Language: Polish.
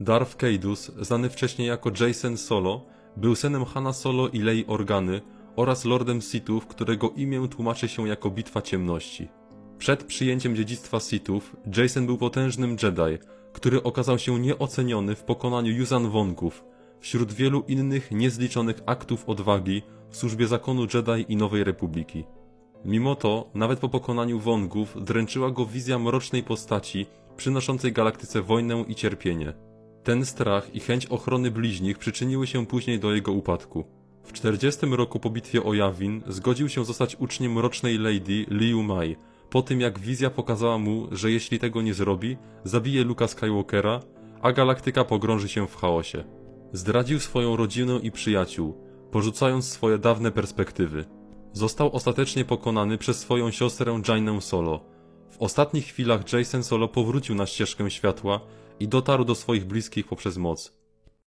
Darth Caedus, znany wcześniej jako Jason Solo, był synem Hana Solo i Lei Organy oraz Lordem Sithów, którego imię tłumaczy się jako Bitwa Ciemności. Przed przyjęciem dziedzictwa Sithów, Jason był potężnym Jedi, który okazał się nieoceniony w pokonaniu Yuuzhan Wonków, wśród wielu innych niezliczonych aktów odwagi w służbie zakonu Jedi i Nowej Republiki. Mimo to, nawet po pokonaniu Wongów, dręczyła go wizja mrocznej postaci, przynoszącej galaktyce wojnę i cierpienie. Ten strach i chęć ochrony bliźnich przyczyniły się później do jego upadku. W 40 roku po bitwie o Yavin zgodził się zostać uczniem Mrocznej Lady Liu Mai, po tym jak wizja pokazała mu, że jeśli tego nie zrobi, zabije Luka Skywalkera, a galaktyka pogrąży się w chaosie. Zdradził swoją rodzinę i przyjaciół, porzucając swoje dawne perspektywy. Został ostatecznie pokonany przez swoją siostrę Jainę Solo. W ostatnich chwilach Jason Solo powrócił na ścieżkę światła i dotarł do swoich bliskich poprzez moc.